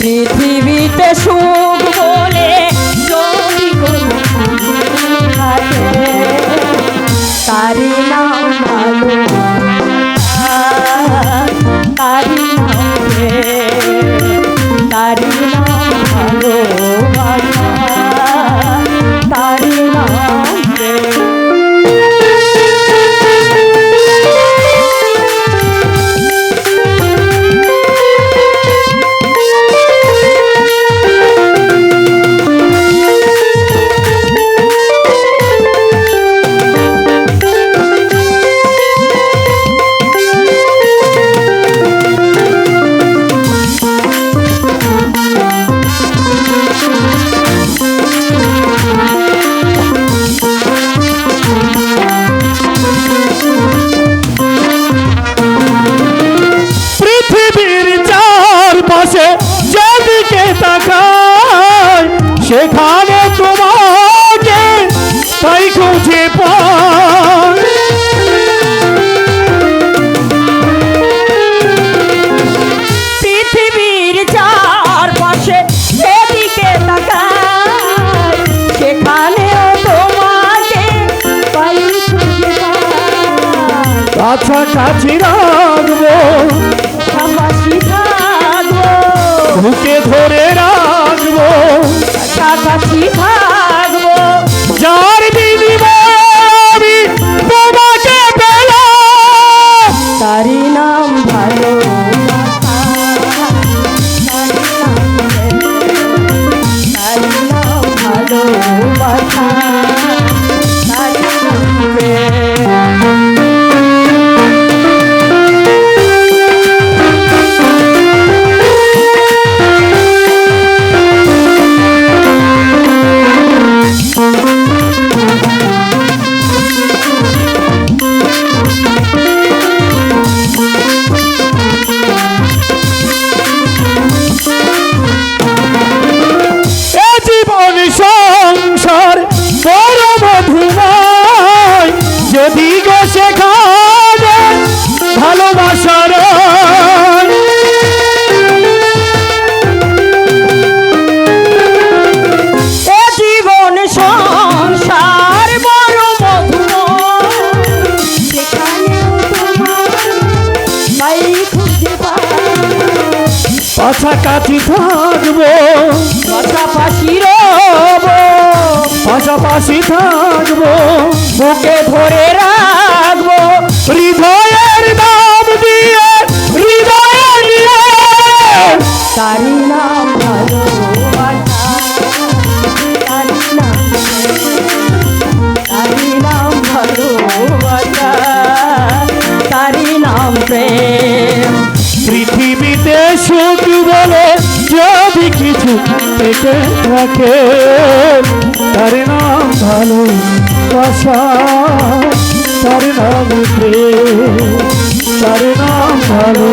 পৃথিবীতে সুখ বলে যেদিকে তাকায় সেখানে তোমাকে তাই খুঁজে পায় পৃথিবীর চারপাশে সেদিকে তাকাই সেখানেও তোমাকে পাই খুঁজে পাই। কাছাকাছি রাখব কাছাকাছি পাশাকাছি থাকব। পাশাপাশি রব, পাশাপাশি থাকব। বুকে ধরে রাখব, হৃদয়ের দাম দিয়ে, হৃদয় তারি নাম ভালো। পৃথিবীতে সুখ বলে যদি কিছু পেটে থাকে, তার নাম ভালো বাসা তার নাম তার নাম ভালো